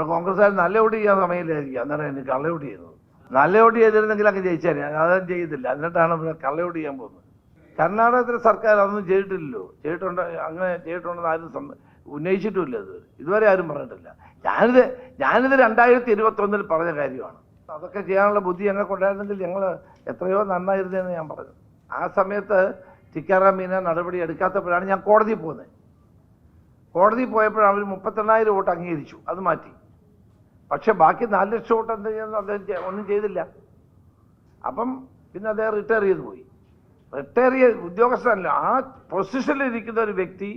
ഇവിടെ കോൺഗ്രസ്സുകാർ നല്ല വോട്ട് ചെയ്യാൻ സമയമില്ലായിരിക്കും. അന്നേരം എനിക്ക് കള്ള വോട്ട് ചെയ്യുന്നത്. നല്ല വോട്ട് ചെയ്തിരുന്നെങ്കിൽ അങ്ങ് ജയിച്ചാൽ അതും ചെയ്തില്ല എന്നിട്ടാണ് ഇവിടെ കള്ളവോട്ട് ചെയ്യാൻ പോകുന്നത്. കർണാടകത്തിലെ സർക്കാർ അതൊന്നും ചെയ്തിട്ടില്ലല്ലോ. ചെയ്തിട്ടുണ്ട് അങ്ങനെ ചെയ്തിട്ടുണ്ടെന്ന് ആരും ഉന്നയിച്ചിട്ടുമില്ല ഇത്. ഇതുവരെ ആരും പറഞ്ഞിട്ടില്ല. ഞാനിത് ഞാനിത് രണ്ടായിരത്തി ഇരുപത്തൊന്നിൽ പറഞ്ഞ കാര്യമാണ്. അതൊക്കെ ചെയ്യാനുള്ള ബുദ്ധി ഞങ്ങൾക്ക് ഉണ്ടായിരുന്നെങ്കിൽ ഞങ്ങൾ എത്രയോ നന്നായിരുന്നെന്ന് ഞാൻ പറഞ്ഞു. ആ സമയത്ത് ടിക്കാറാം മീന നടപടി എടുക്കാത്തപ്പോഴാണ് ഞാൻ കോടതിയിൽ പോകുന്നത്. കോടതിയിൽ പോയപ്പോഴാണ് അവർ മുപ്പത്തെണ്ണായിരം വോട്ട് അംഗീകരിച്ചു. അത് മാറ്റി. പക്ഷെ ബാക്കി നാല് ലക്ഷം വോട്ട് എന്ത് ചെയ്യുന്നു? അദ്ദേഹം ഒന്നും ചെയ്തില്ല. അപ്പം പിന്നെ അദ്ദേഹം റിട്ടയർ ചെയ്ത് പോയി. റിട്ടയർ ചെയ്ത് ഉദ്യോഗസ്ഥനല്ല ആ പൊസിഷനിൽ ഇരിക്കുന്ന ഒരു വ്യക്തി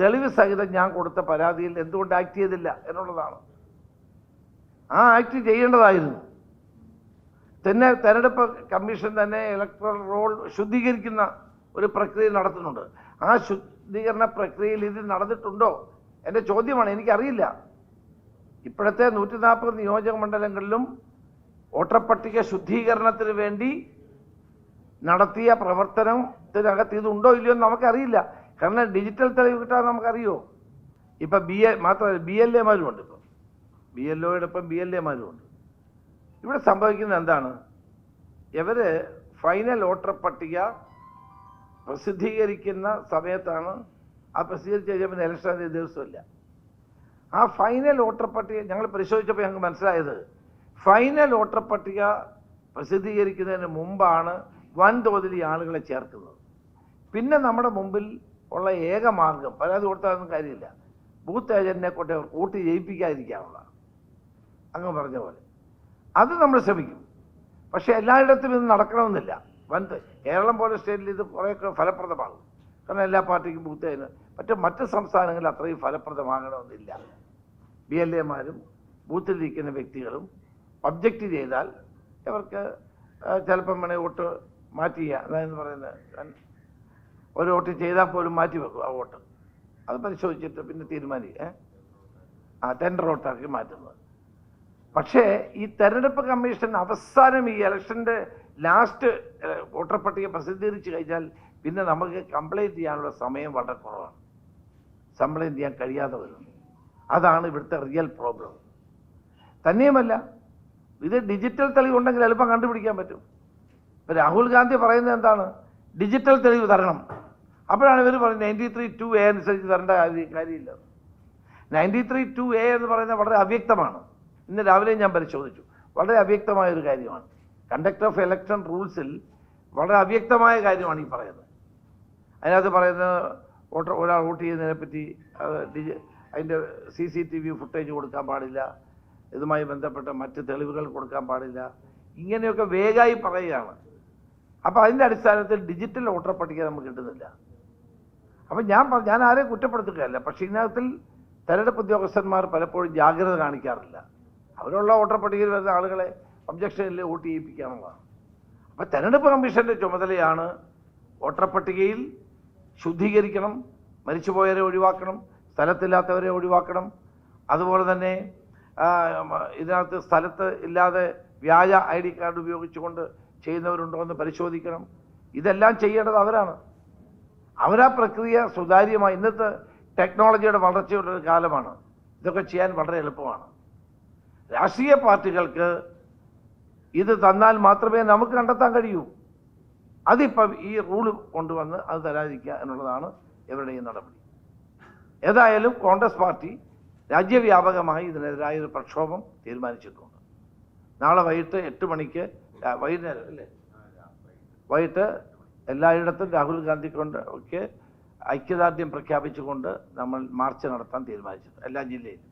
തെളിവ് സഹിതം ഞാൻ കൊടുത്ത പരാതിയിൽ എന്തുകൊണ്ട് ആക്ട് ചെയ്തില്ല എന്നുള്ളതാണ്. ആ ആക്ട് ചെയ്യേണ്ടതായിരുന്നു. തന്നെ തെരഞ്ഞെടുപ്പ് കമ്മീഷൻ തന്നെ ഇലക്ട്രൽ റോൾ ശുദ്ധീകരിക്കുന്ന ഒരു പ്രക്രിയ നടത്തുന്നുണ്ട്. ആ ശുദ്ധീകരണ പ്രക്രിയയിൽ ഇത് നടന്നിട്ടുണ്ടോ? എന്റെ ചോദ്യമാണ്. എനിക്കറിയില്ല. ഇപ്പോഴത്തെ നൂറ്റി നാൽപ്പത് നിയോജക മണ്ഡലങ്ങളിലും വോട്ടർപട്ടിക ശുദ്ധീകരണത്തിന് വേണ്ടി നടത്തിയ പ്രവർത്തനത്തിനകത്ത് ഇതുണ്ടോ ഇല്ലയോ എന്ന് നമുക്കറിയില്ല. കാരണം ഡിജിറ്റൽ തെളിവ് കിട്ടാൻ നമുക്കറിയോ? ഇപ്പം ബി എ മാത്രമല്ല ബി എൽ എമാരുമുണ്ട് ഇപ്പം. ബി എൽ ഒയോടൊപ്പം ബി എൽ എമാരുമുണ്ട് ഇവിടെ സംഭവിക്കുന്നത് എന്താണ്? ഇവർ ഫൈനൽ വോട്ടർ പട്ടിക പ്രസിദ്ധീകരിക്കുന്ന സമയത്താണ് ആ പ്രസിദ്ധീകരിച്ച് പിന്നെ ഇലക്ഷൻ ദിവസമില്ല. ആ ഫൈനൽ വോട്ടർ പട്ടിക ഞങ്ങൾ പരിശോധിച്ചപ്പോൾ ഞങ്ങൾക്ക് മനസ്സിലായത്. ഫൈനൽ വോട്ടർ പട്ടിക പ്രസിദ്ധീകരിക്കുന്നതിന് മുമ്പാണ് വൻതോതിൽ ഈ ആളുകളെ ചേർക്കുന്നത്. പിന്നെ നമ്മുടെ മുമ്പിൽ ഉള്ള ഏക മാർഗം പരാതി കൊടുത്താലൊന്നും കാര്യമില്ല. ബൂത്ത് ഏജന്റിനെ കൊണ്ട് വോട്ട് ജയിപ്പിക്കാതിരിക്കാനുള്ള അങ്ങ് പറഞ്ഞ പോലെ. അത് നമ്മൾ ശ്രമിക്കും. പക്ഷേ എല്ലായിടത്തും ഇത് നടക്കണമെന്നില്ല. വൻ കേരളം പോലെ സ്റ്റേറ്റിൽ ഇത് കുറേയൊക്കെ ഫലപ്രദമാകും. കാരണം എല്ലാ പാർട്ടിക്കും ബൂത്ത് മറ്റ് മറ്റ് സംസ്ഥാനങ്ങളിൽ അത്രയും ഫലപ്രദമാകണമെന്നില്ല. ബി എൽ എമാരും ബൂത്തിലിരിക്കുന്ന വ്യക്തികളും ഒബ്ജക്റ്റ് ചെയ്താൽ ഇവർക്ക് ചിലപ്പം വേണേൽ വോട്ട് മാറ്റി അതായത് പറയുന്നത് ഒരു വോട്ട് ചെയ്താൽ പോലും മാറ്റി വെക്കും ആ വോട്ട്. അത് പരിശോധിച്ചിട്ട് പിന്നെ തീരുമാനിക്കുക? ആ ടെൻഡർ വോട്ടാക്കി മാറ്റുന്നത്. പക്ഷേ ഈ തെരഞ്ഞെടുപ്പ് കമ്മീഷൻ അവസാനം ഈ ഇലക്ഷന്റെ ലാസ്റ്റ് വോട്ടർ പട്ടിക പ്രസിദ്ധീകരിച്ച് കഴിഞ്ഞാൽ പിന്നെ നമുക്ക് കംപ്ലൈന്റ് ചെയ്യാനുള്ള സമയം വളരെ കുറവാണ്. കംപ്ലൈന്റ് ചെയ്യാൻ കഴിയാതെ വരും അതാണ് ഇവിടുത്തെ റിയൽ പ്രോബ്ലം തന്നെയുമല്ല ഇത് ഡിജിറ്റൽ തെളിവ് ഉണ്ടെങ്കിൽ എളുപ്പം കണ്ടുപിടിക്കാൻ പറ്റും. ഇപ്പം രാഹുൽ ഗാന്ധി പറയുന്നത് എന്താണ്? ഡിജിറ്റൽ തെളിവ് തരണം. അപ്പോഴാണ് ഇവർ പറയുന്നത് നയന്റി ത്രീ ടു എ അനുസരിച്ച് തരേണ്ട കാര്യം കാര്യമില്ല. നയന്റി ത്രീ ടു എ എന്ന് പറയുന്നത് വളരെ അവ്യക്തമാണ്. ഇന്ന് രാവിലെ ഞാൻ പരിശോധിച്ചു. വളരെ അവ്യക്തമായ ഒരു കാര്യമാണ്. കണ്ടക്ട് ഓഫ് ഇലക്ഷൻ റൂൾസിൽ വളരെ അവ്യക്തമായ കാര്യമാണ് ഈ പറയുന്നത്. അതിനകത്ത് പറയുന്നത് വോട്ടർ ഒരാൾ വോട്ട് ചെയ്യുന്നതിനെ പറ്റി ഡിജി അതിന്റെ C C T V footage കൊടുക്കാൻ പാടില്ല. ഇതുമായി ബന്ധപ്പെട്ട മറ്റ് തെളിവുകൾ കൊടുക്കാൻ പാടില്ല. ഇങ്ങനെയൊക്കെ വേഗമായി പറയുകയാണ്. അപ്പോൾ അതിന്റെ അടിസ്ഥാനത്തിൽ ഡിജിറ്റൽ വോട്ടർ പട്ടിക നമുക്ക് കിട്ടുന്നില്ല. അപ്പം ഞാൻ ഞാൻ ആരെയും കുറ്റപ്പെടുത്തുകയല്ല. പക്ഷേ ഇതിനകത്തിൽ തെരഞ്ഞെടുപ്പ് ഉദ്യോഗസ്ഥന്മാർ പലപ്പോഴും ജാഗ്രത കാണിക്കാറില്ല. അവരുള്ള വോട്ടർ പട്ടികയിൽ വരുന്ന ആളുകളെ ഒബ്ജക്ഷനിൽ വോട്ട് ചെയ്യിപ്പിക്കാനുള്ളതാണ്. അപ്പം തെരഞ്ഞെടുപ്പ് കമ്മീഷന്റെ ചുമതലയാണ് വോട്ടർ പട്ടികയിൽ ശുദ്ധീകരിക്കണം മരിച്ചുപോയവരെ ഒഴിവാക്കണം സ്ഥലത്തില്ലാത്തവരെ ഒഴിവാക്കണം. അതുപോലെ തന്നെ ഇതിനകത്ത് സ്ഥലത്ത് ഇല്ലാതെ വ്യാജ ഐ ഡി കാർഡ് ഉപയോഗിച്ചുകൊണ്ട് ചെയ്യുന്നവരുണ്ടോ എന്ന് പരിശോധിക്കണം. ഇതെല്ലാം ചെയ്യേണ്ടത് അവരാണ്. അവരാ പ്രക്രിയ സുതാര്യമായി ഇന്നത്തെ ടെക്നോളജിയുടെ വളർച്ചയുടെ ഒരു കാലമാണ്. ഇതൊക്കെ ചെയ്യാൻ വളരെ എളുപ്പമാണ്. രാഷ്ട്രീയ പാർട്ടികൾക്ക് ഇത് തന്നാൽ മാത്രമേ നമുക്ക് കണ്ടെത്താൻ കഴിയൂ. അതിപ്പം ഈ റൂൾ കൊണ്ടുവന്ന് അത് തരാതിരിക്കുക എന്നുള്ളതാണ് ഇവരുടെ ഈ നടപടി. ഏതായാലും കോൺഗ്രസ് പാർട്ടി രാജ്യവ്യാപകമായി ഇതിനെതിരായ ഒരു പ്രക്ഷോഭം തീരുമാനിച്ചിട്ടുണ്ട്. നാളെ വൈകിട്ട് എട്ട് മണിക്ക് വൈകുന്നേരം അല്ലേ? വൈകിട്ട് എല്ലായിടത്തും രാഹുൽ ഗാന്ധി കൊണ്ട് ഒക്കെ ഐക്യദാർഢ്യം പ്രഖ്യാപിച്ചുകൊണ്ട് നമ്മൾ മാർച്ച് നടത്താൻ തീരുമാനിച്ചിട്ടുണ്ട് എല്ലാ ജില്ലയിലും.